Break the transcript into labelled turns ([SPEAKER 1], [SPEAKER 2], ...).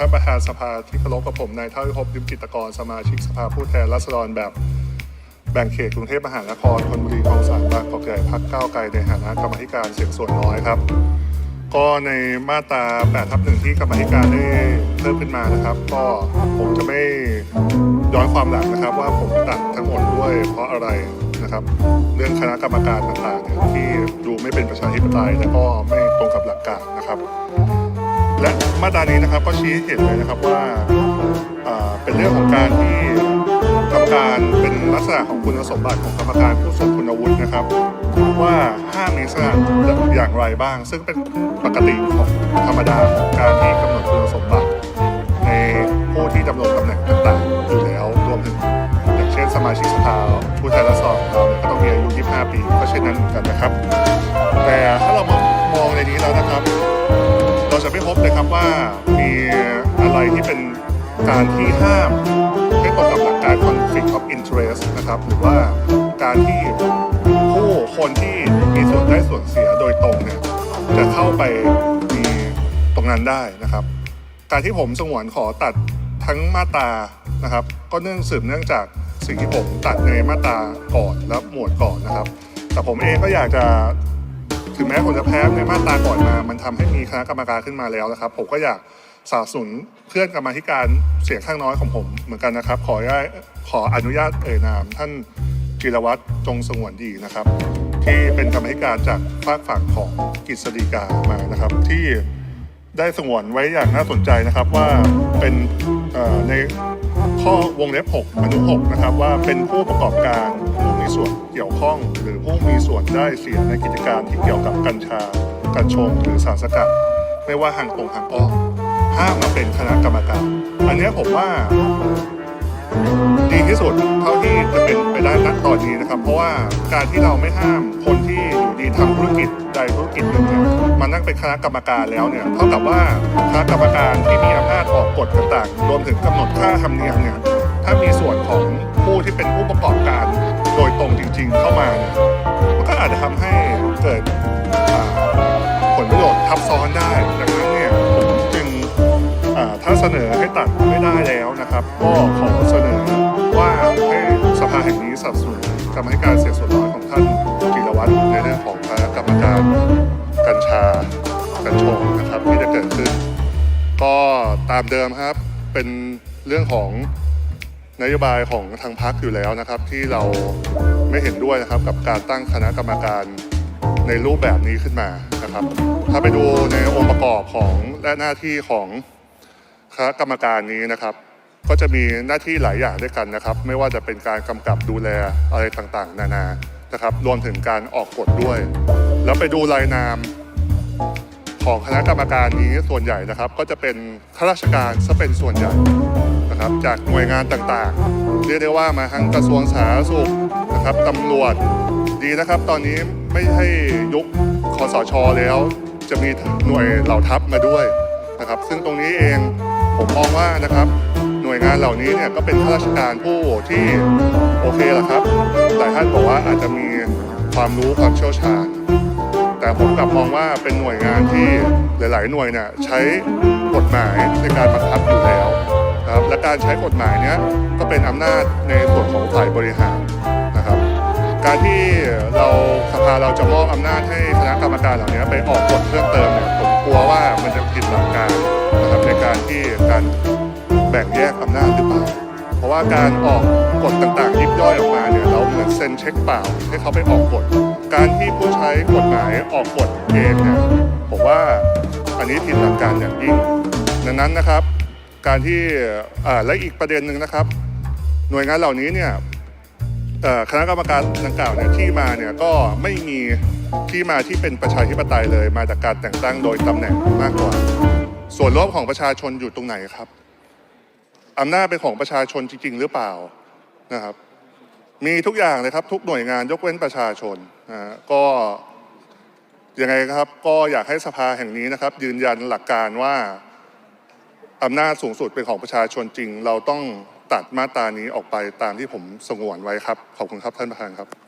[SPEAKER 1] ท่านประธานสภาที่เคารพกับผมนายเท่าวิภพลิมกิตกรสมาชิกสภาผู้แทนราษฎรแบบแบ่งเขตกรุงเทพมหานครธนบุรีคลองสานบางกอกใหญ่พักก้าวไกลในฐานะกรรมธิการเสียงส่วนน้อยครับ ก็ในมาตรา8ทับหนึ่งที่กรรมธิการได้เพิ่มขึ้นมานะครับ ก็ผมจะไม่ย้อนความหลังนะครับ ว่าผมตัดทั้งหมดด้วยเพราะอะไรนะครับ เรื่องคณะกรรมการต่างๆที่ดูไม่เป็นประชาธิปไตยและก็ไม่ตรงกับหลักการนะครับ และมาตรานี้นะครับก็ชี้ให้เห็นเลยนะครับว่าเป็นเรื่องของการที่กรรมการเป็นลักษณะของคุณสมบัติของกรรมการผู้ทรงคุณวุฒินะครับ ว่าห้ามมีลักษณะอย่างไรบ้าง ซึ่งเป็นปกติของธรรมดาของการที่กำหนดคุณสมบัติ ว่ามีอะไรที่เป็นการที่ห้ามให้ตรงกับหลักการ conflict of interest นะครับหรือว่าการที่ผู้คนที่มีส่วนได้ส่วนเสียโดยตรงเนี่ยจะเข้าไปมีตรงนั้นได้นะครับ การที่ผมสงวนขอตัดทั้งมาตานะครับ ก็เนื่องสืบเนื่องจากสิ่งที่ผมตัดในมาตาก่อนและหมวดก่อนนะครับ แต่ผมเองก็อยากจะ ถึงแม้ผมจะแพ้ในมาตราก่อนมา มันทำให้มีคณะกรรมการขึ้นมาแล้วนะครับ ผมก็อยากสนับสนุนเพื่อนกรรมาธิการเสียงข้างน้อยของผมเหมือนกันนะครับ ขออนุญาตขออนุญาตเอ่ยนาม ท่านจิรวัตรจงสงวนดีนะครับ ที่เป็นกรรมาธิการจากฝากฝั่งของกฤษฎีกามานะครับ ที่ได้สงวนไว้อย่างน่าสนใจนะครับว่าเป็นในข้อวงเล็บ 6 อนุ 6 นะครับ ว่าเป็นผู้ประกอบการ ส่วนเกี่ยวข้อง หรือผู้มีส่วนได้เสียในกิจการที่เกี่ยวกับกัญชา กัญชงหรือสารสกัด ไม่ว่าทางตรงทางอ้อมห้ามมาเป็นคณะกรรมการ อันนี้ผมว่าดีที่สุดเท่าที่จะเป็นไปได้ณตอนนี้นะครับ เพราะว่าการที่เราไม่ห้ามคนที่อยู่ดีทำธุรกิจใดธุรกิจหนึ่งเนี่ยมานั่งเป็นคณะกรรมการแล้วเนี่ยเท่ากับว่าคณะกรรมการที่มีอำนาจออกกฎต่างๆ รวมถึงกำหนดค่าธรรมเนียมเนี่ย ถ้ามีส่วนของผู้ที่เป็นผู้ประกอบการโดยตรงจริง ๆ เข้ามาเนี่ยมันก็อาจจะทำให้เกิดผลประโยชน์ทับซ้อนได้ดังนั้นเนี่ยผมจึงถ้าเสนอให้ตัดไม่ได้แล้วนะครับ ก็ขอเสนอว่าให้สภาแห่งนี้สนับสนุนกรรมการเสียส่วนน้อยของท่านจิรวัตรในเรื่องของคณะกรรมการกัญชากัญชงนะครับที่จะเกิดขึ้น ก็ตามเดิมครับเป็นเรื่องของ นโยบายของทางพักอยู่แล้วนะครับ ที่เราไม่เห็นด้วยนะครับกับการตั้งคณะกรรมการในรูปแบบนี้ขึ้นมานะครับ ถ้าไปดูในองค์ประกอบของและหน้าที่ของคณะกรรมการนี้นะครับ ก็จะมีหน้าที่หลายอย่างด้วยกันนะครับ ไม่ว่าจะเป็นการกำกับดูแลอะไรต่างๆ นานานะครับ รวมถึงการออกกฎด้วย แล้วไปดูรายนามของคณะกรรมการนี้ส่วนใหญ่นะครับ ก็จะเป็นข้าราชการซะเป็นส่วนใหญ่ นะครับจากหน่วยงานต่างๆ เรียกได้ว่ามาทั้งกระทรวงสาธารณสุขนะครับตำรวจดีนะครับ ตอนนี้ไม่ใช่ยุคคอสชแล้ว จะมีหน่วยเหล่าทัพมาด้วยนะครับ ซึ่งตรงนี้เองผมมองว่านะครับหน่วยงานเหล่านี้เนี่ยก็เป็นข้าราชการผู้ที่โอเคแหละครับหลายท่านบอกว่าอาจจะมีความรู้ความเชี่ยวชาญ แต่ผมกลับมองว่าเป็นหน่วยงานที่หลาย ๆ หน่วยเนี่ยใช้กฎหมายในการบังคับอยู่แล้ว นะครับและการใช้กฎหมายเนี้ยก็เป็นอำนาจในส่วนของฝ่ายบริหารนะครับ การที่เราสภาเราจะมอบอำนาจให้คณะกรรมการเหล่านี้ไปออกกฎเพิ่มเติมเนี่ยผมกลัวว่ามันจะผิดหลักการนะครับในการที่การแบ่งแยกอำนาจหรือเปล่าเพราะว่าการออกกฎต่างๆยิบย่อยออกมาเนี่ยเราเหมือนเซ็นเช็คเปล่าให้เขาไปออกกฎการที่ผู้ใช้กฎหมายออกกฎเองเนี่ยผมว่าอันนี้ผิดหลักการอย่างยิ่งดังนั้นนะครับ การที่และอีกประเด็นหนึ่งนะครับ หน่วยงานเหล่านี้เนี่ยคณะกรรมการดังกล่าวเนี่ยที่มาเนี่ยก็ไม่มีที่มาที่เป็นประชาธิปไตยเลย มาจากการแต่งตั้งโดยตำแหน่งมากกว่า ส่วนร่วมของประชาชนอยู่ตรงไหนครับอำนาจเป็นของประชาชนจริง ๆ หรือเปล่านะครับ มีทุกอย่างเลยครับ ทุกหน่วยงานยกเว้นประชาชนนะฮะก็ยังไงครับก็อยากให้สภาแห่งนี้นะครับ ยืนยันหลักการว่า อำนาจสูงสุดเป็นของประชาชนจริง เราต้องตัดมาตรานี้ออกไปตามที่ผมสงวนไว้ครับ ขอบคุณครับท่านประธานครับ